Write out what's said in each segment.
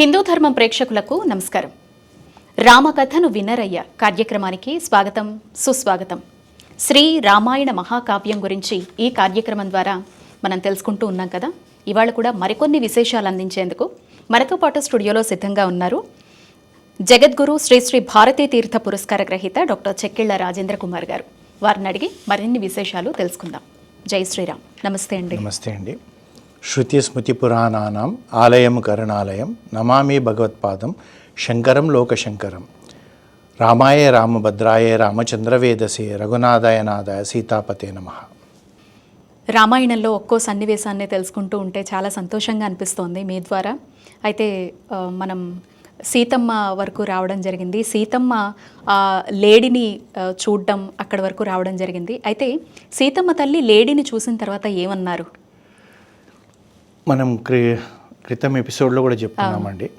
హిందూ ధర్మం ప్రేక్షకులకు నమస్కారం. రామకథను వినరయ్య కార్యక్రమానికి స్వాగతం సుస్వాగతం. శ్రీ రామాయణ మహాకావ్యం గురించి ఈ కార్యక్రమం ద్వారా మనం తెలుసుకుంటూ ఉన్నాం కదా. ఇవాళ కూడా మరికొన్ని విశేషాలు అందించేందుకు మనతో పాటు స్టూడియోలో సిద్ధంగా ఉన్నారు జగద్గురు శ్రీ శ్రీ భారతీ తీర్థ పురస్కార గ్రహీత డాక్టర్ చెక్కిళ్ళ రాజేంద్ర కుమార్ గారు. వారిని అడిగి మరిన్ని విశేషాలు తెలుసుకుందాం. జై శ్రీరామ్. నమస్తే అండి. నమస్తే అండి. శృతి స్మృతి పురాణానాం ఆలయం కరుణాలయం నమామి భగవత్పాదం శంకరం లోకశంకరం. రామాయ రామభద్రాయ రామచంద్రవేదసే రఘునాథాయ నాదాయ సీతాపతే నమ. రామాయణంలో ఒక్కో సన్నివేశాన్ని తెలుసుకుంటూ ఉంటే చాలా సంతోషంగా అనిపిస్తోంది మీ ద్వారా. అయితే మనం సీతమ్మ వరకు రావడం జరిగింది. సీతమ్మ లేడిని చూడడం అక్కడి వరకు రావడం జరిగింది. అయితే సీతమ్మ తల్లి లేడిని చూసిన తర్వాత ఏమన్నారు? మనం క్రి క్రితం ఎపిసోడ్లో కూడా చెప్పుకున్నామండి.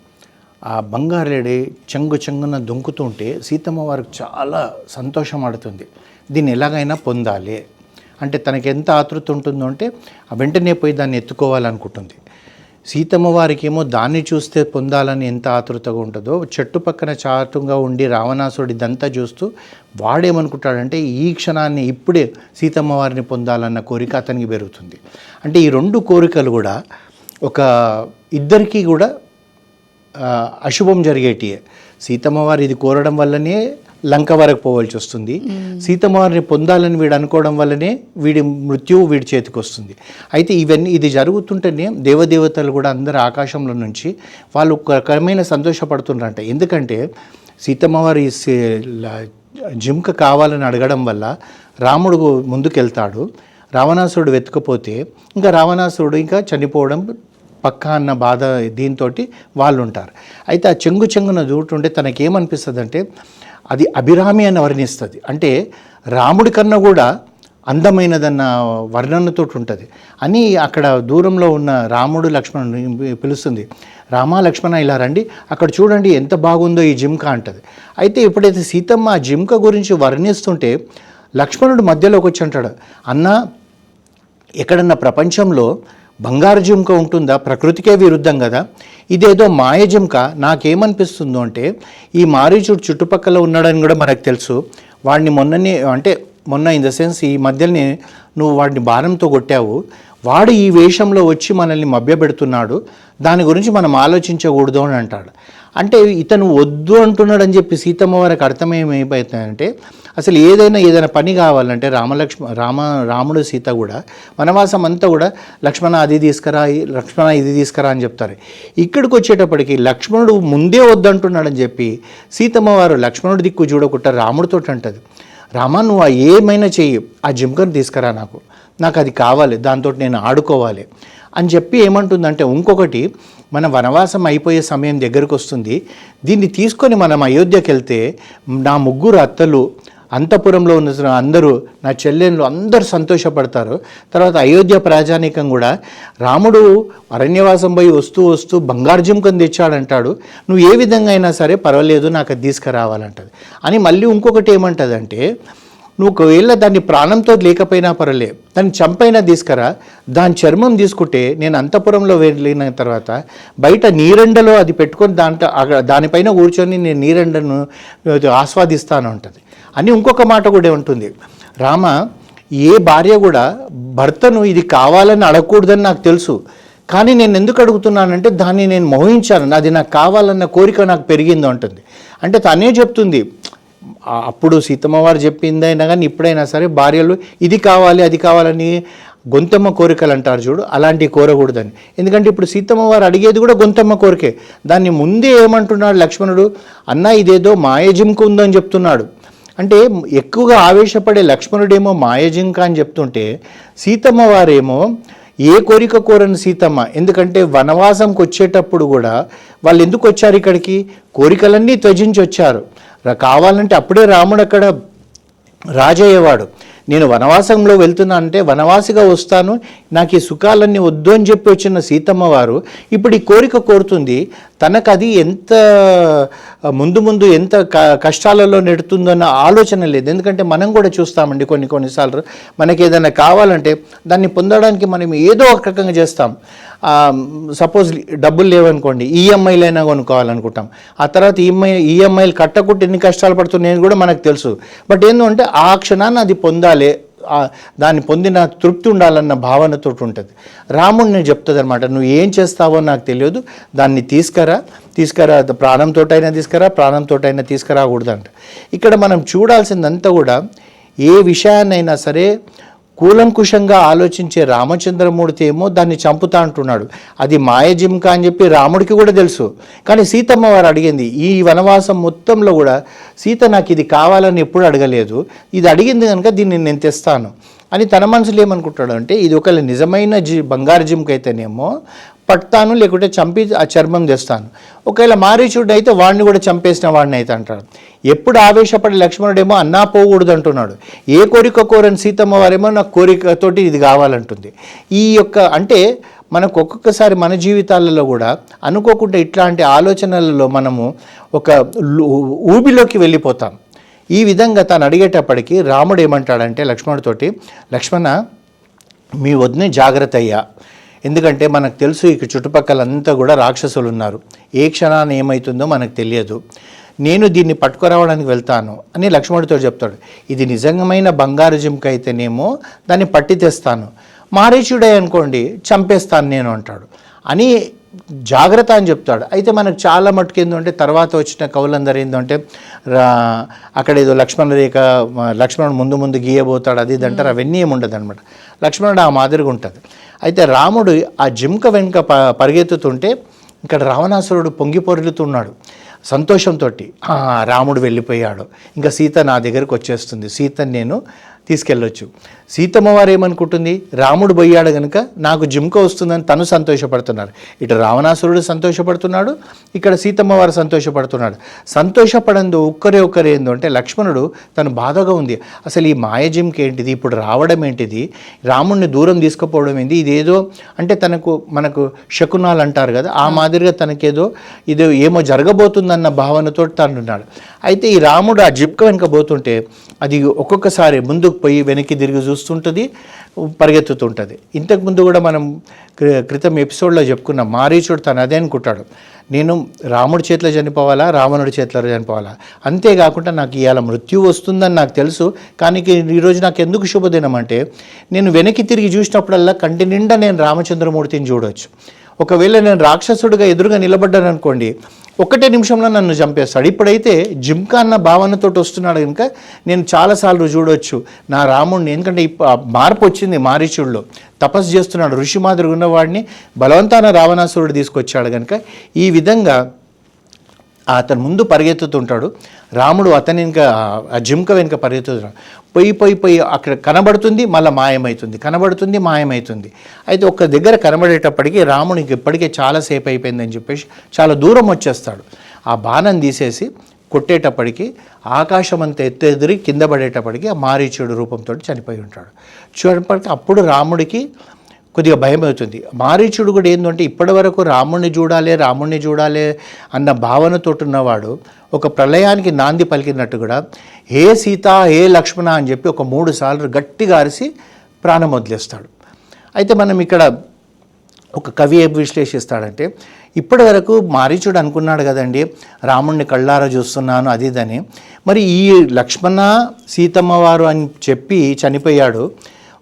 ఆ బంగారేడి చెంగు చెంగున దుంకుతుంటే సీతమ్మ వారికి చాలా సంతోషం ఆడుతుంది. దీన్ని ఎలాగైనా పొందాలి. అంటే తనకి ఎంత ఆతృత ఉంటుందో అంటే ఆ వెంటనే పోయి దాన్ని ఎత్తుకోవాలనుకుంటుంది. సీతమ్మ వారికి ఏమో దాన్ని చూస్తే పొందాలని ఎంత ఆతృతగా ఉంటుందో చెట్టు పక్కన చాటుగా ఉండి రావణాసురుడు ఇదంతా చూస్తూ వాడేమనుకుంటాడంటే ఈ క్షణాన్ని ఇప్పుడే సీతమ్మ వారిని పొందాలన్న కోరిక అతనికి పెరుగుతుంది. అంటే ఈ రెండు కోరికలు కూడా ఒక ఇద్దరికీ కూడా అశుభం జరిగేటియే. సీతమ్మ వారు ఇది కోరడం వల్లనే లంక వరకు పోవాల్సి వస్తుంది. సీతమ్మ వారిని పొందాలని వీడు అనుకోవడం వల్లనే వీడి మృత్యువు వీడి చేతికి వస్తుంది. అయితే ఇవన్నీ ఇది జరుగుతుంటేనే దేవదేవతలు కూడా అందరు ఆకాశంలో నుంచి వాళ్ళు ఒక రకమైన సంతోషపడుతున్నారంట. ఎందుకంటే సీతమ్మ వారి సే- ల- జింక కావాలని అడగడం వల్ల రాముడు ముందుకెళ్తాడు. రావణాసురుడు వెతుకపోతే ఇంకా రావణాసురుడు ఇంకా చనిపోవడం పక్కా అన్న బాధ దీంతో వాళ్ళు ఉంటారు అయితే ఆ చెంగు చెంగున చూడుంటే తనకేమనిపిస్తుంది అంటే అది అభిరామి అని వర్ణిస్తుంది. అంటే రాముడి కన్నా కూడా అందమైనదన్న వర్ణనతో ఉంటుంది అని అక్కడ దూరంలో ఉన్న రాముడు లక్ష్మణుని పిలుస్తుంది. రామ లక్ష్మణ ఇలా రండి అక్కడ చూడండి ఎంత బాగుందో ఈ జింక అంటది. అయితే ఎప్పుడైతే సీతమ్మ ఆ జింక గురించి వర్ణిస్తుంటే లక్ష్మణుడు మధ్యలోకి వచ్చి అంటాడు అన్న ఎక్కడన్నా ప్రపంచంలో బంగారు జుంక ఉంటుందా? ప్రకృతికే విరుద్ధం కదా? ఇదేదో మాయ జుంక నాకేమనిపిస్తుందో అంటే ఈ మారీచుడు చుట్టుపక్కల ఉన్నాడని కూడా మనకు తెలుసు. వాడిని మొన్ననే అంటే మొన్న ఇన్ ద సెన్స్ ఈ మధ్యనే నువ్వు వాడిని బాణంతో కొట్టావు. వాడు ఈ వేషంలో వచ్చి మనల్ని మభ్యపెడుతున్నాడు. దాని గురించి మనం ఆలోచించకూడదు అని అంటాడు. అంటే ఇతను వద్దు అంటున్నాడు అని చెప్పి సీతమ్మ వారికి అర్థమేమైపోతుందంటే అసలు ఏదైనా ఏదైనా పని కావాలంటే రామలక్ష్మ రామ రాముడు సీత కూడా వనవాసం అంతా కూడా లక్ష్మణ అది తీసుకురా ఈ- లక్ష్మణ ఇది తీసుకురా అని చెప్తారు. ఇక్కడికి వచ్చేటప్పటికి లక్ష్మణుడు ముందే వద్దంటున్నాడని చెప్పి సీతమ్మ వారు లక్ష్మణుడి దిక్కు చూడకుండా రాముడితో అంటది. రామ నువ్వు ఏమైనా చెయ్యి ఆ జింకను తీసుకురా నాకు. నాకు అది కావాలి దాంతో నేను ఆడుకోవాలి అని చెప్పి ఏమంటుందంటే ఇంకొకటి మన వనవాసం అయిపోయే సమయం దగ్గరకు వస్తుంది. దీన్ని తీసుకొని మనం అయోధ్యకి వెళ్తే నా ముగ్గురు అత్తలు అంతపురంలో ఉన్న అందరూ నా చెల్లెళ్ళు అందరూ సంతోషపడతారు. తర్వాత అయోధ్య ప్రజానీకం కూడా రాముడు అరణ్యవాసం పోయి వస్తూ వస్తూ బంగారు జింకను తెచ్చాడంటాడు. నువ్వు ఏ విధంగా అయినా సరే పర్వాలేదు నాకు అది తీసుకురావాలంటది. అని మళ్ళీ ఇంకొకటి ఏమంటదంటే నువ్వు ఒకవేళ దాన్ని ప్రాణంతో లేకపోయినా పర్వాలేదు దాన్ని చంపైనా తీసుకురా. దాని చర్మం తీసుకుంటే నేను అంతపురంలో వెళ్ళిన తర్వాత బయట నీరెండలో అది పెట్టుకొని దాంట్లో దానిపైన కూర్చొని నేను నీరెండను ఆస్వాదిస్తాను ఉంటుంది అని ఇంకొక మాట కూడా ఉంటుంది. రామ ఏ భార్య కూడా భర్తను ఇది కావాలని అడగకూడదని నాకు తెలుసు. కానీ నేను ఎందుకు అడుగుతున్నానంటే దాన్ని నేను మోహించాను. అది నాకు కావాలన్న కోరిక నాకు పెరిగింది అంటుంది. అంటే తనే చెప్తుంది అప్పుడు సీతమ్మ వారు చెప్పిందైనా కానీ ఇప్పుడైనా సరే భార్యలు ఇది కావాలి అది కావాలని గొంతమ్మ కోరికలు అంటారు చూడు అలాంటివి కోరకూడదని. ఎందుకంటే ఇప్పుడు సీతమ్మ వారు అడిగేది కూడా గొంతమ్మ కోరికే. దాన్ని ముందే ఏమంటున్నాడు లక్ష్మణుడు అన్న ఇదేదో మాయజింక ఉందని చెప్తున్నాడు. అంటే ఎక్కువగా ఆవేశపడే లక్ష్మణుడేమో మాయజింక అని చెప్తుంటే సీతమ్మ వారేమో ఏ కోరిక కోరని సీతమ్మ? ఎందుకంటే వనవాసంకి వచ్చేటప్పుడు కూడా వాళ్ళు ఎందుకు వచ్చారు ఇక్కడికి? కోరికలన్నీ త్యజించి వచ్చారు కావాలంటే అప్పుడే రాముడు అక్కడ రాజయ్యేవాడు. నేను వనవాసంలో వెళ్తున్నా అంటే వనవాసిగా వస్తాను నాకు ఈ సుఖాలన్నీ వద్దు అని చెప్పి వచ్చిన సీతమ్మ వారు ఇప్పుడు ఈ కోరిక కోరుతుంది తనకు అది ఎంత ముందు ముందు ఎంత క- కష్టాలలో నెడుతుందన్న ఆలోచన లేదు. ఎందుకంటే మనం కూడా చూస్తామండి కొన్ని కొన్నిసార్లు. మనకి ఏదైనా కావాలంటే దాన్ని పొందడానికి మనం ఏదో ఒక రకంగా చేస్తాం. సపోజ్ డబ్బులు లేవనుకోండి ఈఎంఐలైనా కొనుక్కోవాలనుకుంటాం. ఆ తర్వాత ఈఎంఐ ఈఎంఐలు కట్టకుంటే ఎన్ని కష్టాలు పడుతున్నాయని కూడా మనకు తెలుసు. బట్ ఏంటంటే ఆ క్షణాన్ని అది పొందాలి దాన్ని పొందిన తృప్తి ఉండాలన్న భావనతో ఉంటుంది. రాముడు నేను చెప్తుంది అనమాట నువ్వు ఏం చేస్తావో నాకు తెలియదు దాన్ని తీసుకురా తీసుకురా ప్రాణంతో అయినా తీసుకురా ప్రాణంతోటైనా తీసుకురాకూడదంట ఇక్కడ మనం చూడాల్సిందంతా కూడా ఏ విషయాన్నైనా సరే కూలంకుషంగా ఆలోచించే రామచంద్రమూర్తి ఏమో దాన్ని చంపుతా అంటున్నాడు. అది మాయజింక అని చెప్పి రాముడికి కూడా తెలుసు. కానీ సీతమ్మ వారు అడిగింది ఈ వనవాసం మొత్తంలో కూడా సీత నాకు ఇది కావాలని ఎప్పుడు అడగలేదు. ఇది అడిగింది కనుక దీన్ని నేను తెస్తాను. అని తన మనసులో ఏమనుకుంటాడు అంటే ఇది ఒక నిజమైన జి బంగారు జింక అయితేనేమో పడతాను లేకుంటే చంపి ఆ చర్మం తెస్తాను. ఒకవేళ మారీచుడు అయితే వాడిని కూడా చంపేసిన వాడిని అయితే అంటాడు. ఎప్పుడు ఆవేశపడి లక్ష్మణుడేమో అన్నా పోకూడదు అంటున్నాడు ఏ కోరిక కోరని సీతమ్మ వారేమో నా కోరికతోటి ఇది కావాలంటుంది. ఈ యొక్క అంటే మనకు ఒక్కొక్కసారి మన జీవితాలలో కూడా అనుకోకుండా ఇట్లాంటి ఆలోచనలలో మనము ఒక ఊబిలోకి వెళ్ళిపోతాం. ఈ విధంగా తను అడిగేటప్పటికి రాముడు ఏమంటాడంటే లక్ష్మణుడితోటి లక్ష్మణ మీ వదిన జాగ్రత్త అయ్యా ఎందుకంటే మనకు తెలుసు ఇక చుట్టుపక్కలంతా కూడా రాక్షసులు ఉన్నారు ఏ క్షణాన్ని ఏమవుతుందో మనకు తెలియదు. నేను దీన్ని పట్టుకురావడానికి వెళ్తాను అని లక్ష్మణుడితో చెప్తాడు. ఇది నిజంగమైన బంగారు జింక అయితేనేమో దాన్ని పట్టి తెస్తాను. మారీచుడే అనుకోండి చంపేస్తాను నేను అంటాడు. అని జాగ్రత్త అని చెప్తాడు. అయితే మనకు చాలా మటుకు ఏంటంటే తర్వాత వచ్చిన కవులందరూ ఏంటంటే రా- అక్కడ ఏదో లక్ష్మణ రేఖ లక్ష్మణుడు ముందు ముందు గీయబోతాడు అది ఇది అవన్నీ ఏమి ఉండదు అనమాట లక్ష్మణుడు ఆ మాదిరిగా ఉంటుంది అయితే రాముడు ఆ జింక వెనుక ప పరిగెత్తుతుంటే ఇక్కడ రావణాసురుడు పొంగి పొరులుతున్నాడు సంతోషంతో రాముడు వెళ్ళిపోయాడు. ఇంకా సీత నా దగ్గరకు వచ్చేస్తుంది. సీతని నేను తీసుకెళ్ళొచ్చు. సీతమ్మ వారు ఏమనుకుంటుంది రాముడు పోయాడు కనుక నాకు జింక వస్తుందని తను సంతోషపడుతున్నారు. ఇటు రావణాసురుడు సంతోషపడుతున్నాడు ఇక్కడ సీతమ్మ వారు సంతోషపడుతున్నాడు. సంతోషపడందు ఒక్కరే ఒక్కరే ఏందో అంటే లక్ష్మణుడు తను బాధగా ఉంది. అసలు ఈ మాయ జింక ఏంటిది ఇప్పుడు రావడం ఏంటిది? రాముడిని దూరం తీసుకుపోవడం ఏంటి ఇదేదో అంటే తనకు మనకు శకునాలు అంటారు కదా ఆ మాదిరిగా తనకేదో ఇది ఏమో జరగబోతుందన్న భావనతో తనున్నాడు. అయితే ఈ రాముడు ఆ జిప్క వెనుక పోతుంటే అది ఒక్కొక్కసారి ముందుకు పోయి వెనక్కి తిరిగి చూస్తుంటుంది పరిగెత్తుతుంటుంది. ఇంతకుముందు కూడా మనం క్రితం ఎపిసోడ్లో చెప్పుకున్న మారీచుడు తను అదే అనుకుంటాడు. నేను రాముడి చేతిలో చనిపోవాలా రావణుడి చేతిలో చనిపోవాలా? అంతేకాకుండా నాకు ఇవాళ మృత్యు వస్తుందని నాకు తెలుసు కానీ ఈరోజు నాకు ఎందుకు శుభదినం అంటే నేను వెనక్కి తిరిగి చూసినప్పుడల్లా కంటి నిండా నేను రామచంద్రమూర్తిని చూడవచ్చు ఒకవేళ నేను రాక్షసుడిగా ఎదురుగా నిలబడ్డాను అనుకోండి ఒకటే నిమిషంలో నన్ను చంపేస్తాడు. ఇప్పుడైతే జిమ్కా అన్న భావనతో వస్తున్నాడు కనుక నేను చాలాసార్లు చూడొచ్చు. నా రాముడిని ఎందుకంటే మార్పు వచ్చింది మారీచుడిలో. తపస్సు చేస్తున్నాడు. ఋషి మాదిరి ఉన్నవాడిని బలవంతాన రావణాసురుడు తీసుకొచ్చాడు కనుక. ఈ విధంగా అతను ముందు పరిగెత్తుతుంటాడు. రాముడు అతని వెనుక ఆ జింక వెనుక పరిగెత్తుతున్నాడు పోయి పోయి పోయి అక్కడ కనబడుతుంది మళ్ళీ మాయమవుతుంది కనబడుతుంది మాయమవుతుంది అయితే ఒక దగ్గర కనబడేటప్పటికి రామునికి ఇప్పటికే చాలాసేపు అయిపోయిందని చెప్పేసి చాలా దూరం వచ్చేస్తాడు. ఆ బాణం తీసేసి కొట్టేటప్పటికి ఆకాశం అంత ఎత్తు ఎదిరి కింద పడేటప్పటికి ఆ మారీచుడు రూపంతో చనిపోయి ఉంటాడు. చూడప్పటికి అప్పుడు రాముడికి కొద్దిగా భయం అవుతుంది. మారీచుడు కూడా ఏంటంటే ఇప్పటి వరకు రాముణ్ణి చూడాలి రాముణ్ణి చూడాలి అన్న భావనతో ఉన్నవాడు ఒక ప్రళయానికి నాంది పలికినట్టు కూడా హే సీత హే లక్ష్మణ అని చెప్పి ఒక మూడు సార్లు గట్టిగా అరిసి ప్రాణం వదిలేస్తాడు. అయితే మనం ఇక్కడ ఒక కవి ఏం విశ్లేషిస్తాడంటే ఇప్పటి వరకు మారీచుడు అనుకున్నాడు కదండి రాముణ్ణి కళ్ళారా చూస్తున్నాను అది ఇదని మరి ఈ లక్ష్మణ సీతమ్మ వారు అని చెప్పి చనిపోయాడు.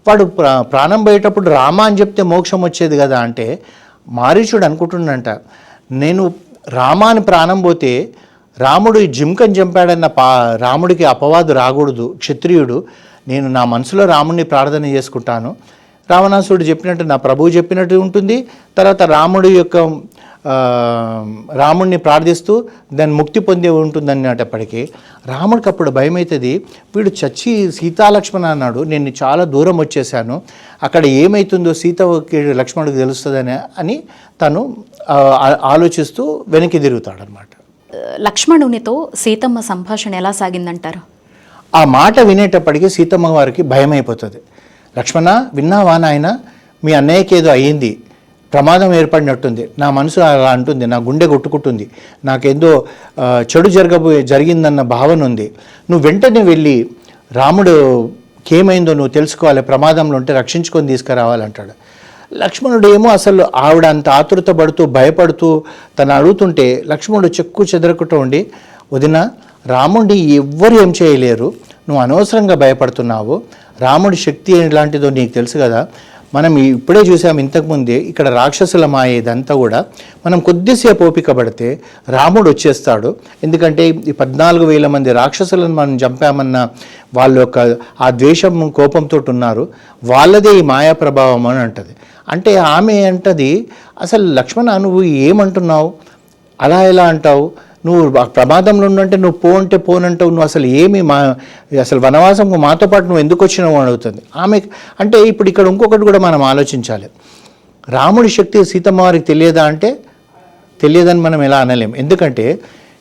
వాడు ప్రా ప్రాణం పోయేటప్పుడు రామ అని చెప్తే మోక్షం వచ్చేది కదా అంటే మారీచుడు అనుకుంటుండంట. నేను రామాని ప్రాణం పోతే రాముడు ఈ జింకని చంపాడన్న పా రాముడికి అపవాదు రాకూడదు క్షత్రియుడు. నేను నా మనసులో రాముడిని ప్రార్థన చేసుకుంటాను. రావణాసుడు చెప్పినట్టు నా ప్రభువు చెప్పినట్టు ఉంటుంది. తర్వాత రాముడి యొక్క రాముడిని ప్రార్థిస్తూ దాన్ని ముక్తి పొందే ఉంటుంది అన్నప్పటికీ రాముడికి అప్పుడు భయం అవుతుంది వీడు చచ్చి సీతాలక్ష్మణ అన్నాడు నేను చాలా దూరం వచ్చేసాను అక్కడ ఏమవుతుందో సీతకి లక్ష్మణుడికి తెలుస్తుందని అని తను ఆలోచిస్తూ వెనక్కి తిరుగుతాడనమాట లక్ష్మణునితో సీతమ్మ సంభాషణ ఎలా సాగిందంటారు? ఆ మాట వినేటప్పటికీ సీతమ్మ వారికి భయం అయిపోతుంది లక్ష్మణ విన్నావా నాయన మీ అన్నయ్యకి ఏదో అయ్యింది ప్రమాదం ఏర్పడినట్టుంది. నా మనసు అలా అంటుంది నా గుండె కొట్టుకుంటుంది. నాకేందో చెడు జరగబోయే జరిగిందన్న భావన ఉంది. నువ్వు వెంటనే వెళ్ళి రాముడు ఏమైందో నువ్వు తెలుసుకోవాలి ప్రమాదంలో ఉంటే రక్షించుకొని తీసుకురావాలంటాడు. లక్ష్మణుడు ఏమో అసలు ఆవిడ అంత ఆతృత పడుతూ భయపడుతూ తను అడుగుతుంటే లక్ష్మణుడు చెక్కు చెదరకుండా ఉండి వదిన రాముడిని ఎవ్వరు ఏం చేయలేరు. నువ్వు అనవసరంగా భయపడుతున్నావు. రాముడి శక్తి ఎలాంటిదో నీకు తెలుసు కదా. మనం ఇప్పుడే చూసాం ఇంతకుముందే ఇక్కడ రాక్షసుల మాయ ఇదంతా కూడా. మనం కొద్దిసేపు ఓపిక పడితే రాముడు వచ్చేస్తాడు. ఎందుకంటే ఈ పద్నాలుగు వేల మంది రాక్షసులను మనం చంపామన్న వాళ్ళ యొక్క ఆ ద్వేషం కోపంతో ఉన్నారు. వాళ్ళదే ఈ మాయా ప్రభావం అని అంటది. అంటే ఆమె అంటది అసలు లక్ష్మణ నువ్వు ఏమంటున్నావు? అలా ఎలా అంటావు? నువ్వు ప్రమాదంలో ఉండంటే నువ్వు పో అంటే పోనంటావు నువ్వు అసలు ఏమి మా అసలు వనవాసం మాతో పాటు నువ్వు ఎందుకు వచ్చినావు అని అడుగుతుంది. ఆమె అంటే ఇప్పుడు ఇక్కడ ఇంకొకటి కూడా మనం ఆలోచించాలి. రాముడి శక్తి సీతమ్మ వారికి తెలియదా అంటే తెలియదని మనం ఎలా అనలేం. ఎందుకంటే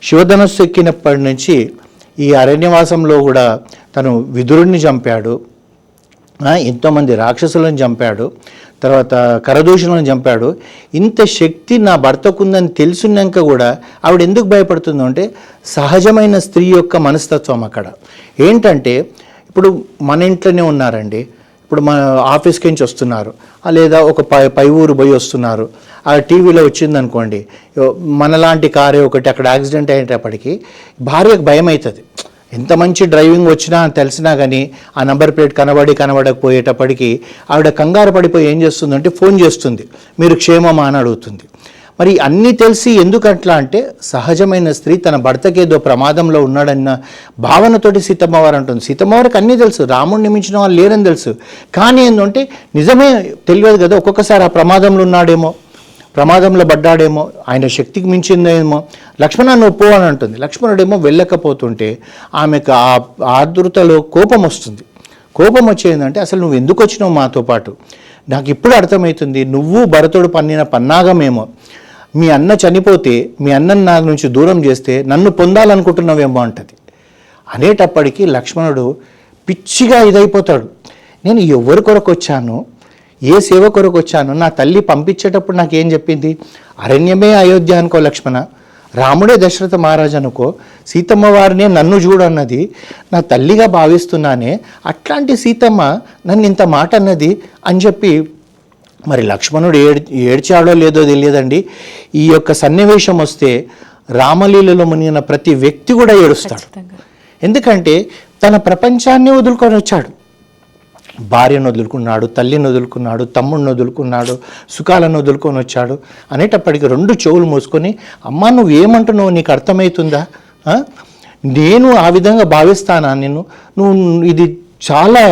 శివధనస్సు ఎక్కినప్పటి నుంచి ఈ అరణ్యవాసంలో కూడా తను విదురుణ్ణి చంపాడు. ఎంతోమంది రాక్షసులను చంపాడు తర్వాత కరదూషణలను చంపాడు. ఇంత శక్తి నా భర్తకుందని తెలుసున్నాక కూడా ఆవిడ ఎందుకు భయపడుతుందో అంటే సహజమైన స్త్రీ యొక్క మనస్తత్వం అక్కడ. ఏంటంటే ఇప్పుడు మన ఇంట్లోనే ఉన్నారండి. ఇప్పుడు మన ఆఫీస్కి నుంచి వస్తున్నారు. లేదా ఒక పై పై ఊరు పోయి వస్తున్నారు. ఆ టీవీలో వచ్చిందనుకోండి మనలాంటి కారే ఒకటి అక్కడ యాక్సిడెంట్ అయ్యేటప్పటికి భార్యకు భయం అవుతుంది ఎంత మంచి డ్రైవింగ్ వచ్చినా తెలిసినా కానీ ఆ నంబర్ ప్లేట్ కనబడి కనబడకపోయేటప్పటికి ఆవిడ కంగారు పడిపోయి ఏం చేస్తుందంటే ఫోన్ చేస్తుంది. మీరు క్షేమమా అని అడుగుతుంది. మరి అన్నీ తెలిసి ఎందుకు అట్లా అంటే సహజమైన స్త్రీ తన భర్తకేదో ప్రమాదంలో ఉన్నాడన్న భావనతోటి సీతమ్మవారు అంటుంది. సీతమ్మవారికి అన్నీ తెలుసు. రాముడిని మించిన వాళ్ళు లేరని తెలుసు. కానీ ఏంటంటే నిజమే తెలియదు కదా ఒక్కొక్కసారి ఆ ప్రమాదంలో ఉన్నాడేమో. ప్రమాదంలో పడ్డాడేమో ఆయన శక్తికి మించిందేమో. లక్ష్మణాన్ని ఒప్పు అని అంటుంది. లక్ష్మణుడేమో వెళ్ళకపోతుంటే ఆమెకు ఆ ఆర్ద్రతలో కోపం వస్తుంది. కోపం వచ్చేందంటే అసలు నువ్వు ఎందుకు వచ్చినావు మాతో పాటు? నాకు ఇప్పుడు అర్థమవుతుంది నువ్వు భరతుడు పన్నిన పన్నాగమేమో. మీ అన్న చనిపోతే మీ అన్నను నా నుంచి దూరం చేస్తే నన్ను పొందాలనుకుంటున్నావేమో అంటది. అనేటప్పటికీ లక్ష్మణుడు పిచ్చిగా ఇదైపోతాడు. నేను ఎవరి కొరకు వచ్చాను? ఏ సేవ కొరకు వచ్చాను నా తల్లి పంపించేటప్పుడు నాకేం చెప్పింది? అరణ్యమే అయోధ్య అనుకో లక్ష్మణ. రాముడే దశరథ మహారాజు అనుకో సీతమ్మ వారినే నన్ను చూడన్నది నా తల్లిగా భావిస్తున్నానే అట్లాంటి సీతమ్మ నన్ను ఇంత మాట అన్నది అని చెప్పి మరి లక్ష్మణుడు ఏడ్ ఏడ్చాడో లేదో తెలియదండి. ఈ యొక్క సన్నివేశం వస్తే రామలీలలో మునిగిన ప్రతి వ్యక్తి కూడా ఏడుస్తాడు. ఎందుకంటే తన ప్రపంచాన్ని వదులుకొని వచ్చాడు. భార్యను వదులుకున్నాడు తల్లిని వదులుకున్నాడు తమ్ముడిని వదులుకున్నాడు సుఖాలను వదులుకొని వచ్చాడు. అనేటప్పటికి రెండు చెవులు మూసుకొని అమ్మా నువ్వు ఏమంటున్నావు? నీకు అర్థమవుతుందా నేను ఆ విధంగా భావిస్తానా నేను నువ్వు ఇది చాలా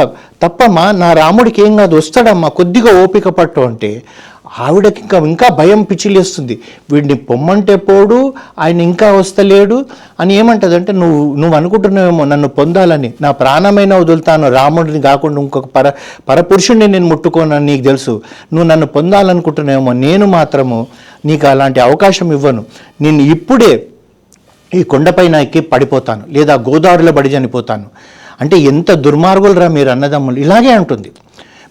తప్పమ్మా నా రాముడికి ఏం కాదు వస్తాడమ్మా కొద్దిగా ఓపిక పట్టు అంటే ఆవిడకి ఇంకా ఇంకా భయం పిచ్చిలేస్తుంది. వీడిని పొమ్మంటే పోడు ఆయన ఇంకా వస్తలేడు అని ఏమంటదంటే నువ్వు నువ్వు అనుకుంటున్నావేమో నన్ను పొందాలని. నా ప్రాణమైన వదులుతాను. రాముడిని కాకుండా ఇంకొక పర పరపురుషుడిని నేను ముట్టుకోనని నీకు తెలుసు. నువ్వు నన్ను పొందాలనుకుంటున్నావేమో. నేను మాత్రము నీకు అలాంటి అవకాశం ఇవ్వను. నేను ఇప్పుడే ఈ కొండపైన ఎక్కి పడిపోతాను. లేదా గోదావరిలో పడి చనిపోతాను. అంటే ఎంత దుర్మార్గులరా మీరు అన్నదమ్ములు. ఇలాగే అంటుంది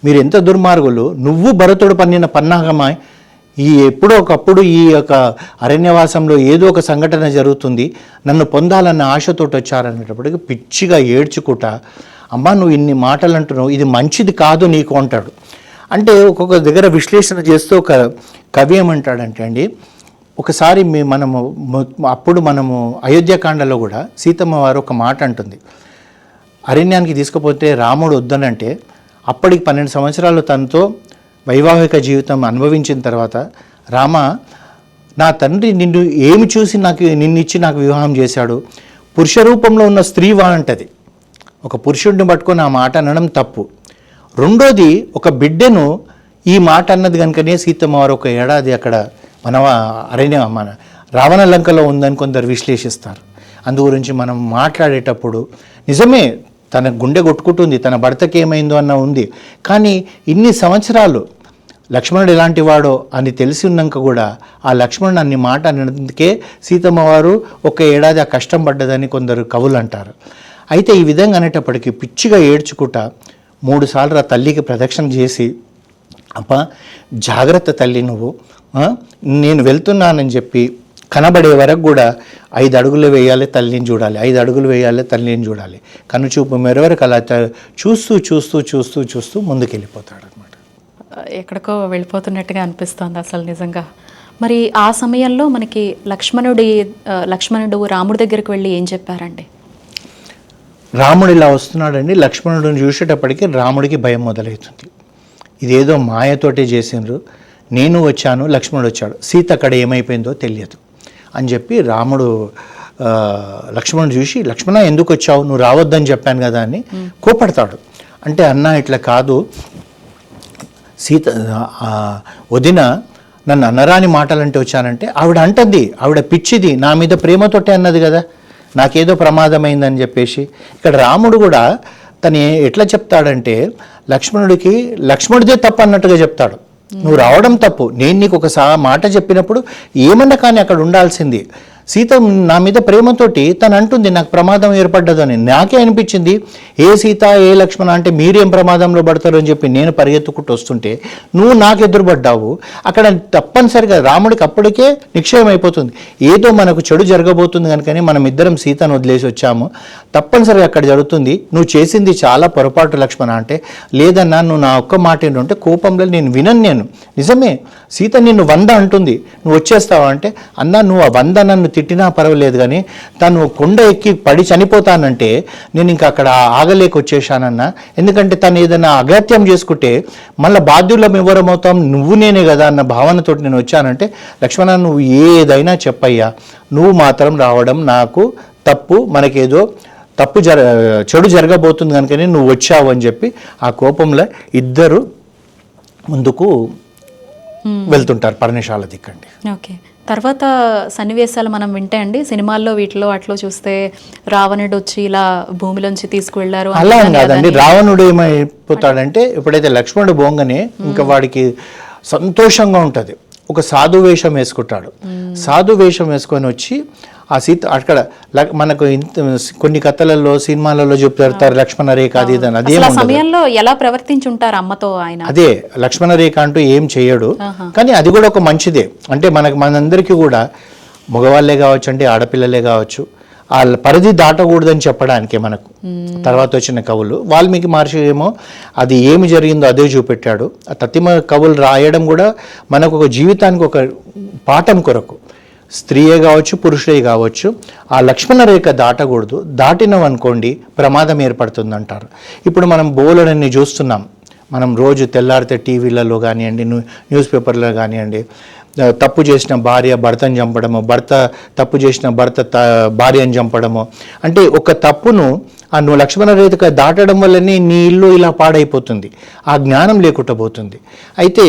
మీరు ఎంత దుర్మార్గులు నువ్వు భరతుడు పన్నిన పన్నాగమా ఈ ఎప్పుడో ఒకప్పుడు ఈ యొక్క అరణ్యవాసంలో ఏదో ఒక సంఘటన జరుగుతుంది నన్ను పొందాలన్న ఆశతోటి వచ్చారనేటప్పటికి పిచ్చిగా ఏడ్చుకుంటా అమ్మా నువ్వు ఇన్ని మాటలు అంటున్నావు ఇది మంచిది కాదు నీకు అంటాడు. అంటే ఒక్కొక్క దగ్గర విశ్లేషణ చేస్తూ ఒక కవి ఏమంటాడంటే అండి ఒకసారి మీ మనము అప్పుడు మనము అయోధ్యకాండలో కూడా సీతమ్మ వారు ఒక మాట అంటుంది. అరణ్యానికి తీసుకుపోతే రాముడు వద్దనంటే అప్పటికి పన్నెండు సంవత్సరాలు తనతో వైవాహిక జీవితం అనుభవించిన తర్వాత రామ నా తండ్రి నిన్ను ఏమి చూసి నాకు నిన్నిచ్చి నాకు వివాహం చేశాడు? పురుష రూపంలో ఉన్న స్త్రీ వాంటది ఒక పురుషుడిని పట్టుకొని ఆ మాట అనడం తప్పు. రెండోది ఒక బిడ్డను ఈ మాట అన్నది కనుకనే సీతమ్మ వారు ఒక ఏడాది అక్కడ మన అరణ్య మన రావణ లంకలో ఉందని కొందరు విశ్లేషిస్తారు. అందు గురించి మనం మాట్లాడేటప్పుడు నిజమే తన గుండె కొట్టుకుంటుంది తన భర్తకి ఏమైందో అన్న ఉంది. కానీ ఇన్ని సంవత్సరాలు లక్ష్మణుడు ఎలాంటి వాడో అని తెలిసి ఉన్నాక కూడా ఆ లక్ష్మణుడు అన్ని మాట అన్నందుకే సీతమ్మ వారు ఒక ఏడాది ఆ కష్టం పడ్డదని కొందరు కవులు అంటారు. అయితే ఈ విధంగా అనేటప్పటికీ పిచ్చిగా ఏడ్చుకుంటా మూడుసార్లు ఆ తల్లికి ప్రదక్షిణ చేసి అప్ప జాగ్రత్త తల్లి నువ్వు నేను వెళ్తున్నానని చెప్పి కనబడే వరకు కూడా ఐదు అడుగులు వేయాలి తల్లిని చూడాలి. ఐదు అడుగులు వేయాలి తల్లిని చూడాలి. కనుచూపు మెరవరకు అలా చూస్తూ చూస్తూ చూస్తూ చూస్తూ ముందుకెళ్ళిపోతాడు అనమాట ఎక్కడికో వెళ్ళిపోతున్నట్టుగా అనిపిస్తోంది అసలు నిజంగా. మరి ఆ సమయంలో మనకి లక్ష్మణుడి లక్ష్మణుడు రాముడి దగ్గరికి వెళ్ళి ఏం చెప్పారండి? రాముడు ఇలా వస్తున్నాడండి లక్ష్మణుడిని చూసేటప్పటికి రాముడికి భయం మొదలవుతుంది. ఇదేదో మాయతోటే చేసిండ్రు. నేను వచ్చాను లక్ష్మణుడు వచ్చాడు. సీత అక్కడ ఏమైపోయిందో తెలియదు. అని చెప్పి రాముడు లక్ష్మణుడు చూసి లక్ష్మణ ఎందుకు వచ్చావు? నువ్వు రావద్దని చెప్పాను కదా అని కోపడతాడు అంటే అన్న ఇట్లా కాదు. సీత వదిన నన్ను అనరాని మాటలంటే వచ్చానంటే ఆవిడ అంటుంది ఆవిడ పిచ్చిది నా మీద ప్రేమతోటే అన్నది కదా. నాకేదో ప్రమాదమైందని చెప్పేసి. ఇక్కడ రాముడు కూడా తను ఎట్లా చెప్తాడంటే లక్ష్మణుడికి లక్ష్మణుడిదే తప్పు అన్నట్టుగా చెప్తాడు. నువ్వు రావడం తప్పు. నేను నీకు ఒక మాట చెప్పినప్పుడు ఏమన్నా కానీ అక్కడ ఉండాల్సింది. సీత నా మీద ప్రేమతోటి తను అంటుంది నాకు ప్రమాదం ఏర్పడ్డదని. నాకే అనిపించింది ఏ సీత ఏ లక్ష్మణ అంటే మీరేం ప్రమాదంలో పడతారు? అని చెప్పి నేను పరిగెత్తుకుంటూ వస్తుంటే నువ్వు నాకు ఎదురుపడ్డావు. అక్కడ తప్పనిసరిగా రాముడికి అప్పటికే నిక్షయం అయిపోతుంది. ఏదో మనకు చెడు జరగబోతుంది కనుకని మనం ఇద్దరం సీతను వదిలేసి వచ్చాము. తప్పనిసరిగా అక్కడ జరుగుతుంది. నువ్వు చేసింది చాలా పొరపాటు లక్ష్మణ అంటే లేదన్నా నువ్వు నా ఒక్క మాట ఏంటంటే కోపంలో నేను వినను నేను. నిజమే సీత నిన్ను వంద అంటుంది. నువ్వు వచ్చేస్తావా అంటే అన్నా నువ్వు ఆ వంద నన్ను తిట్టినా పర్వాలేదు కానీ తను కొండ ఎక్కి పడి చనిపోతానంటే నేను ఇంకా అక్కడ ఆగలేక వచ్చేసానన్నా ఎందుకంటే తను ఏదైనా అగత్యం చేసుకుంటే మళ్ళీ బాధ్యులం ఎవరమవుతాం? నువ్వు నేనే కదా అన్న భావనతోటి నేను వచ్చానంటే లక్ష్మణ నువ్వు ఏదైనా చెప్పయ్యా. నువ్వు మాత్రం రావడం నాకు తప్పు. మనకేదో తప్పు జర చెడు జరగబోతుంది కనుకనే నువ్వు వచ్చావు అని చెప్పి ఆ కోపంలో ఇద్దరు ముందుకు వెళ్తుంటారు పర్ణశాల దిక్కండి. ఓకే. తర్వాత సన్నివేశాలు మనం వింటే అండి సినిమాల్లో వీటిలో అట్లో చూస్తే రావణుడు వచ్చి ఇలా భూమిలోంచి తీసుకువెళ్ళారు అలా కాదండి. రావణుడు ఏమైపోతాడంటే ఎప్పుడైతే లక్ష్మణుడు బోంగనే ఇంకా వాడికి సంతోషంగా ఉంటుంది. ఒక సాధు వేషం వేసుకుంటాడు. సాధు వేషం వేసుకొని వచ్చి ఆ సీత అక్కడ మనకు కొన్ని కథలలో సినిమాలలో చెప్తారు లక్ష్మణ రేఖ అది అదేం సమయంలో ఎలా ప్రవర్తించి ఉంటారు అమ్మతో ఆయన? అదే లక్ష్మణ రేఖ అంటూ ఏం చేయడు. కానీ అది కూడా ఒక మంచిదే. అంటే మనకు మనందరికీ కూడా మగవాళ్ళే కావచ్చు అంటే ఆడపిల్లలే కావచ్చు వాళ్ళ పరిధి దాటకూడదని చెప్పడానికే మనకు. తర్వాత వచ్చిన కవులు వాల్మీకి మహర్షి ఏమో అది ఏమి జరిగిందో అదే చూపెట్టాడు. ఆ తత్తిమ కవులు రాయడం కూడా మనకు ఒక జీవితానికి ఒక పాఠం కొరకు. స్త్రీయే కావచ్చు పురుషుడే కావచ్చు ఆ లక్ష్మణ రేఖ దాటకూడదు. దాటినాం అనుకోండి ప్రమాదం ఏర్పడుతుంది అంటారు ఇప్పుడు మనం బోలెడన్ని చూస్తున్నాం. మనం రోజు తెల్లారితే టీవీలలో కానివ్వండి న్యూస్ పేపర్లో కానివ్వండి తప్పు చేసిన భార్య భర్తను చంపడము భర్త తప్పు చేసిన భర్త త భార్యను చంపడము. అంటే ఒక తప్పును ఆ నువ్వు లక్ష్మణ రేఖ దాటడం వల్లనే నీ ఇల్లు ఇలా పాడైపోతుంది. ఆ జ్ఞానం లేకుండా పోతుంది. అయితే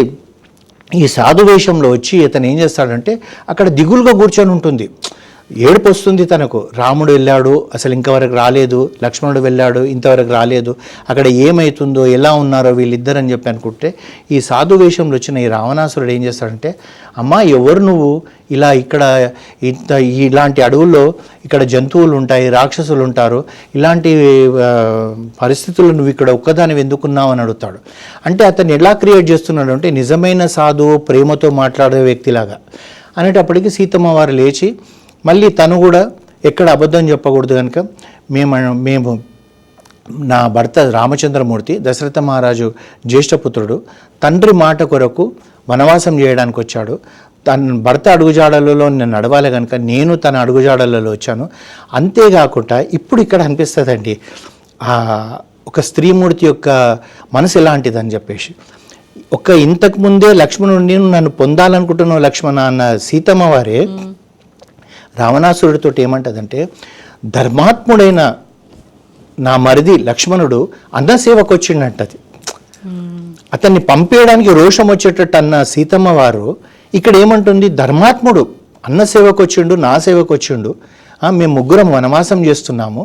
ఈ సాధు వేషంలో వచ్చి ఇతను ఏం చేస్తాడంటే అక్కడ దిగులుగా కూర్చొని ఉంటుంది. ఏడుపు వస్తుంది తనకు. రాముడు వెళ్ళాడు అసలు ఇంకవరకు రాలేదు లక్ష్మణుడు వెళ్ళాడు ఇంతవరకు రాలేదు అక్కడ ఏమవుతుందో ఎలా ఉన్నారో వీళ్ళిద్దరు అని చెప్పి అనుకుంటే ఈ సాధు వేషంలో వచ్చిన ఈ రావణాసురుడు ఏం చేస్తాడంటే అమ్మా ఎవరు నువ్వు? ఇలా ఇక్కడ ఇంత ఇలాంటి అడవుల్లో ఇక్కడ జంతువులు ఉంటాయి రాక్షసులు ఉంటారు ఇలాంటి పరిస్థితులు నువ్వు ఇక్కడ ఒక్కదాని ఎందుకున్నావు? అని అడుగుతాడు. అంటే అతను ఎలా క్రియేట్ చేస్తున్నాడు అంటే నిజమైన సాధువు ప్రేమతో మాట్లాడే వ్యక్తిలాగా. అనేటప్పటికీ సీతమ్మ వారు లేచి మళ్ళీ తను కూడా ఎక్కడ అబద్ధం చెప్పకూడదు కనుక మేము మేము నా భర్త రామచంద్రమూర్తి దశరథ మహారాజు జ్యేష్ఠపుత్రుడు తండ్రి మాట కొరకు వనవాసం చేయడానికి వచ్చాడు. తన భర్త అడుగుజాడలలో నేను నడవాలి కనుక నేను తన అడుగుజాడలలో వచ్చాను. అంతేకాకుండా ఇప్పుడు ఇక్కడ అనిపిస్తుందండి ఒక స్త్రీమూర్తి యొక్క మనసు ఎలాంటిదని చెప్పేసి. ఒక ఇంతకు ముందే లక్ష్మణుడిని నన్ను పొందాలనుకుంటున్నావు లక్ష్మణ అన్న సీతమ్మ వారే రావణాసురుడితో ఏమంటదంటే ధర్మాత్ముడైన నా మరిది లక్ష్మణుడు అన్నసేవకు వచ్చిండంటది అతన్ని పంపేయడానికి రోషం వచ్చేటట్టు అన్న సీతమ్మ వారు ఇక్కడ ఏమంటుంది ధర్మాత్ముడు అన్న సేవకు వచ్చిండు నా సేవకు వచ్చిండు మేము ముగ్గురం వనవాసం చేస్తున్నాము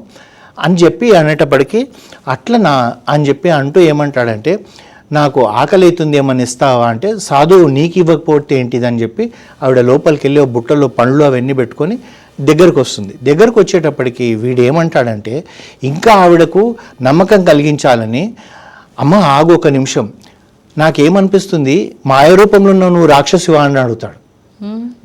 అని చెప్పి అనేటప్పటికీ అట్లా నా అని చెప్పి అంటూ ఏమంటాడంటే నాకు ఆకలి అవుతుంది ఏమని ఇస్తావా అంటే సాధువు నీకు ఇవ్వకపోతే ఏంటిదని చెప్పి ఆవిడ లోపలికి వెళ్ళి బుట్టలో పండ్లు అవన్నీ పెట్టుకొని దగ్గరకు వస్తుంది దగ్గరకు వచ్చేటప్పటికి వీడు ఏమంటాడంటే ఇంకా ఆవిడకు నమ్మకం కలిగించాలని అమ్మ ఆగు ఒక నిమిషం. నాకేమనిపిస్తుంది మాయ రూపంలో ఉన్న నువ్వు రాక్షసివా అని అడుగుతాడు.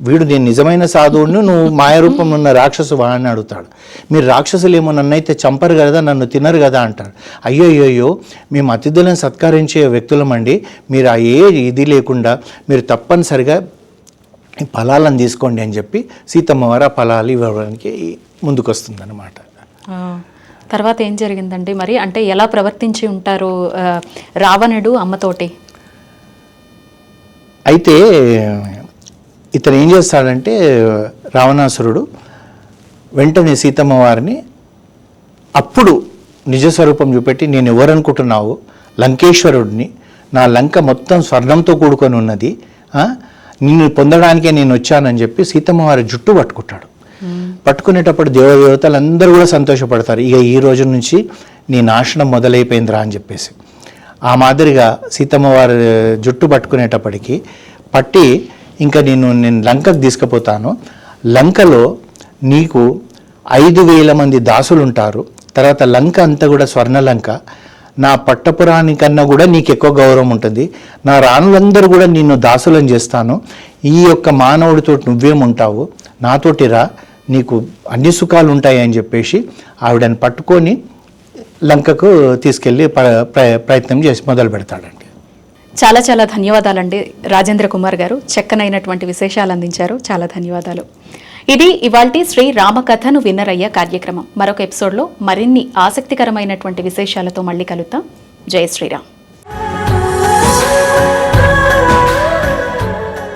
వీడు నేను నిజమైన సాధువును నువ్వు మాయ రూపంలో ఉన్న రాక్షసువా అని అడుగుతాడు. మీరు రాక్షసులు ఏమో నన్ను అయితే చంపరు కదా నన్ను తినరు కదా అంటాడు. అయ్యో అయ్యో మేము అతిథులను సత్కరించే వ్యక్తులమండి మీరు ఆ ఏ ఇది లేకుండా మీరు తప్పనిసరిగా ఈ ఫలాలను తీసుకోండి అని చెప్పి సీతమ్మ వారు ఆ ఫలాలు ఇవ్వడానికి ముందుకు వస్తుందన్నమాట ఆ, తర్వాత ఏం జరిగిందండి? మరి అంటే ఎలా ప్రవర్తించి ఉంటారు రావణుడు అమ్మతోటి? అయితే ఇతను ఏం చేస్తాడంటే రావణాసురుడు వెంటనే సీతమ్మ వారిని అప్పుడు నిజస్వరూపం చూపెట్టి నేను ఎవరనుకుంటున్నావు? లంకేశ్వరుడిని నా లంక మొత్తం స్వర్ణంతో కూడుకొని ఉన్నది? నిన్ను పొందడానికే నేను వచ్చానని చెప్పి సీతమ్మ వారి జుట్టు పట్టుకుంటాడు. పట్టుకునేటప్పుడు దేవదేవతలు అందరూ కూడా సంతోషపడతారు. ఇక ఈ రోజు నుంచి నీ నాశనం మొదలైపోయిందిరా అని చెప్పేసి. ఆ మాదిరిగా సీతమ్మ వారి జుట్టు పట్టుకునేటప్పటికి పట్టి ఇంకా నేను నేను లంకకు తీసుకుపోతాను. లంకలో నీకు ఐదు వేల మంది దాసులు ఉంటారు తర్వాత లంక అంతా కూడా స్వర్ణ లంక నా పట్టపురానికన్నా కూడా నీకు ఎక్కువ గౌరవం ఉంటుంది. నా రాణులందరూ కూడా నిన్ను దాసులను చేస్తాను. ఈ యొక్క మానవుడితో నువ్వేముంటావు? నాతోటి రా. నీకు అన్ని సుఖాలు ఉంటాయి అని చెప్పేసి ఆవిడని పట్టుకొని లంకకు తీసుకెళ్ళి ప్ర- ప్ర- ప్రయత్నం చేసి మొదలు పెడతాడు చాలా చాలా ధన్యవాదాలండి రాజేంద్ర కుమార్ గారు. చక్కనైనటువంటి విశేషాలు అందించారు. చాలా ధన్యవాదాలు. ఇది ఇవాల్టి శ్రీ రామకథను విన్నరయ్య కార్యక్రమం. మరొక ఎపిసోడ్లో మరిన్ని ఆసక్తికరమైనటువంటి విశేషాలతో మళ్ళీ కలుద్దాం. జయ శ్రీరామ్.